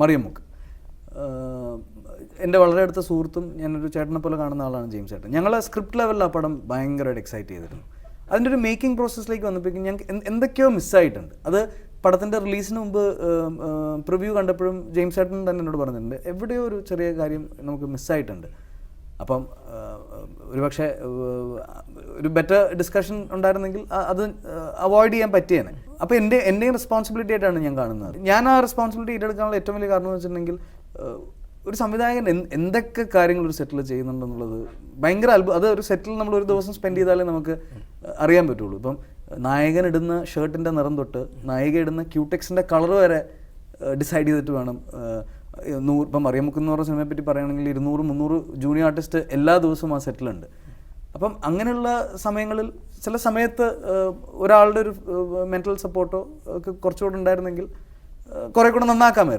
മറിയമ്മുക്ക്. എന്റെ വളരെ അടുത്ത സുഹൃത്തും ഞാനൊരു ചേട്ടനെ പോലെ കാണുന്ന ആളാണ് ജെയിംസ് ചേട്ടൻ. ഞങ്ങൾ സ്ക്രിപ്റ്റ് ലെവലിൽ ആ പടം ഭയങ്കരമായിട്ട് എക്സൈറ്റ് ചെയ്തിരുന്നു. അതിന്റെ ഒരു മേക്കിംഗ് പ്രോസസ്സിലേക്ക് വന്നപ്പോഴേക്കും ഞങ്ങൾക്ക് എന്ത് എന്തൊക്കെയോ മിസ്സായിട്ടുണ്ട് അത് പടത്തിന്റെ റിലീസിന് മുമ്പ് പ്രിവ്യൂ കണ്ടപ്പോഴും ജെയിംസ് ചേട്ടൻ തന്നെ എന്നോട് പറഞ്ഞിട്ടുണ്ട് എവിടെയോ ഒരു ചെറിയ കാര്യം നമുക്ക് മിസ്സായിട്ടുണ്ട് അപ്പം ഒരു ഒരുപക്ഷെ ഒരു ബെറ്റർ ഡിസ്കഷൻ ഉണ്ടായിരുന്നെങ്കിൽ അത് അവോയ്ഡ് ചെയ്യാൻ പറ്റിയേനെ. അപ്പോൾ എന്റെ എന്റെയും റെസ്പോൺസിബിലിറ്റി ആയിട്ടാണ് ഞാൻ കാണുന്നത്. ഞാൻ ആ റെസ്പോൺസിബിലിറ്റി ഏറ്റെടുക്കാനുള്ള ഏറ്റവും വലിയ കാരണം എന്ന് വെച്ചിട്ടുണ്ടെങ്കിൽ ഒരു സംവിധായകൻ എന്തൊക്കെ കാര്യങ്ങൾ ഒരു സെറ്റിൽ ചെയ്യുന്നുണ്ടെന്നുള്ളത് ഭയങ്കര അത്ഭുതം അത് ഒരു സെറ്റിൽ നമ്മൾ ഒരു ദിവസം സ്പെൻഡ് ചെയ്താലേ നമുക്ക് അറിയാൻ പറ്റുള്ളൂ. ഇപ്പം നായകൻ ഇടുന്ന ഷർട്ടിന്റെ നിറം തൊട്ട് നായിക ഇടുന്ന ക്യൂടെക്സിന്റെ കളർ വരെ ഡിസൈഡ് ചെയ്തിട്ട് വേണം നൂറ് ഇപ്പം അറിയാമുക്ക് എന്ന് പറഞ്ഞ സിനിമയെ പറ്റി പറയുകയാണെങ്കിൽ ഇരുന്നൂറ് മുന്നൂറ് ജൂനിയർ ആർട്ടിസ്റ്റ് എല്ലാ ദിവസവും ആ സെറ്റിലുണ്ട് അപ്പം അങ്ങനെയുള്ള സമയങ്ങളിൽ ചില സമയത്ത് ഒരാളുടെ ഒരു മെന്റൽ സപ്പോർട്ടോ ഒക്കെ കുറച്ചുകൂടെ ഉണ്ടായിരുന്നെങ്കിൽ കുറേ കൂടെ നന്നാക്കാമായിരുന്നു.